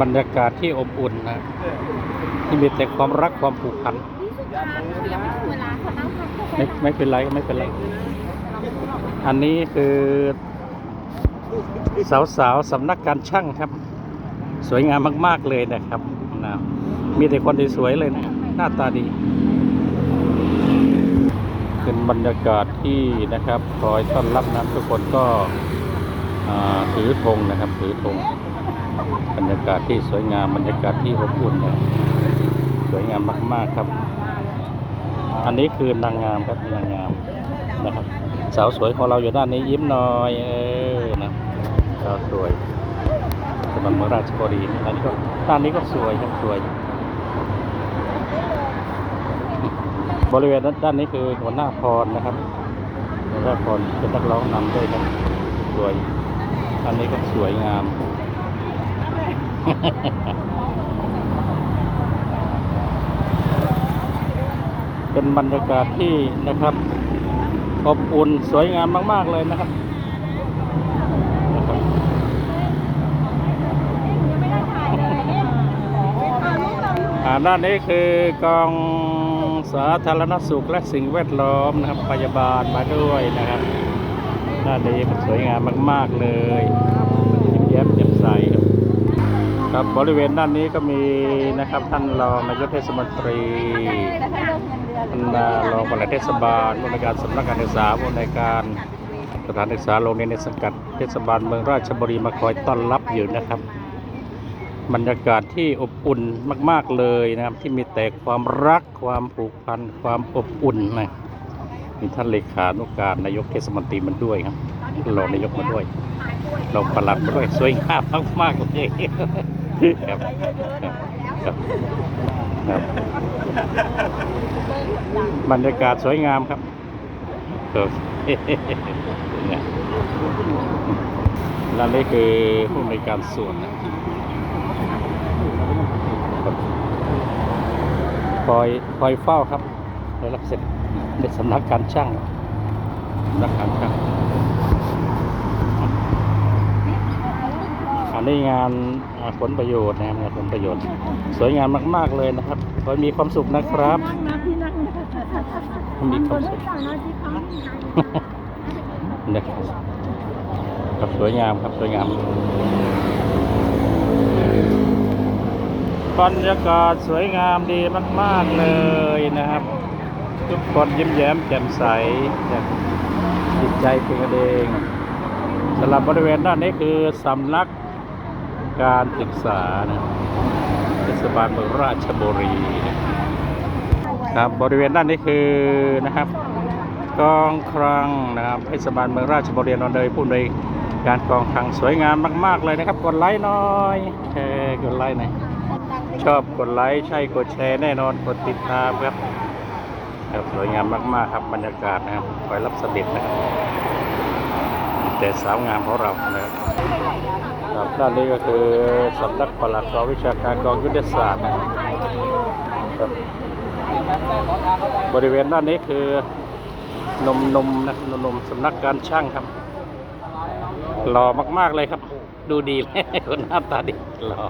บรรยากาศที่อบอุ่นนะที่มีแต่ความรักความผูกพันไม่เวลาเขานั่งพักก็ไม่เป็นไรก็ไม่เป็นไร อันนี้คือสาวๆสำนักการช่างครับ สวยงามมาก ๆ เลยนะครับนะมีแต่คนสวยๆเลยนะหน้าตาดี เป็นบรรยากาศที่นะครับคอยต้อนรับนะทุกคนก็อ่าถือธงนะครับ ถือธง บรรยากาศที่สวยงามบรรยากาศที่อบอุ่นนะสวยงามมาก ๆครับ อันนี้คือนางงามครับนางงามนะครับ สาวสวยของเราอยู่ด้านนี้ยิ้มหน่อยเออนะสาวสวยสมบัติเมืองราชบุรีอันนี้ก็ด้านนี้ก็สวยครับสวย บริเวณด้านนี้คือหัวหน้าพรนะครับหัวหน้าพรเป็นนักร้องนำด้วยครับสวยอันนี้ก็สวยงาม เป็นบรรยากาศที่นะครับอบอุ่นสวยงามมาก ๆ เลยนะครับด้านนี้คือกองสาธารณสุขและสิ่งแวดล้อมนะครับพยาบาลมาด้วยนะครับด้านนี้มันสวยงามมาก ๆ เลยยิ้มแย้มแจ่มใสครับ ครับบริเวณด้านนี้ก็มีนะครับท่านรองนายกเทศมนตรีท่านรองปลัดเทศบาลผู้ในการสำนักการศึกษาผู้ในการสถานศึกษาโรงเรียนในสังกัดเทศบาลเมืองราชบุรีมาคอยต้อนรับอยู่นะครับบรรยากาศที่อบอุ่นมาก ๆเลยนะครับ ที่มีแต่ความรักความผูกพันความอบอุ่นนะมีท่านเลขานุการนายกเทศมนตรีมันด้วยครับรองนายกมาด้วยรองปลัดมาด้วยสวยงามมากๆเลย ครับครับครับบรรยากาศสวยงามครับโอเนี่ยและนี่คือผู้ในการส่วนนะคอยคอยเฝ้าครับได้รับเสร็จในสำนักการช่างสำนักการช่าง อันนี้งานผลประโยชน์นะครับงานผลประโยชน์ สวยงามมาก ๆ เลยนะครับขอมีความสุขนะครับมีความสุขนะที่เขานะครับครับสวยงามครับสวยงามบรรยากาศสวยงามดีมาก ๆ เลยนะครับ ทุกคนยิ้มแย้มแจ่มใสจิตใจเป็นกันเองสำหรับบริเวณด้านนี้คือสำนัก การศึกษานะเทศบาลเมืองราชบุรีครับบริเวณด้านนี้คือนะครับกองคลังนะครับเทศบาลเมืองราชบุรีนนท์เลยผู้ในวยการกองคลังสวยงามมาก ๆ เลยนะครับ กดไลค์หน่อยแชร์กดไลค์หน่อยชอบกดไลค์ใช่กดแชร์แน่นอนกดติดตามครับครับสวยงามมาก ๆ ครับบรรยากาศนะครับคอยรับเสด็จนะครับ แต่สาวงามของเรานะครับครับด้านนี้ก็คือสำนักปลัดกองวิชาการกองยุทธศาสตร์นะครับบริเวณด้านนี้คือนมนมนะนมนมสำนักการช่างครับหล่อมาก ๆ เลยครับ ดูดีเลยคนหน้าตาดีหล่อ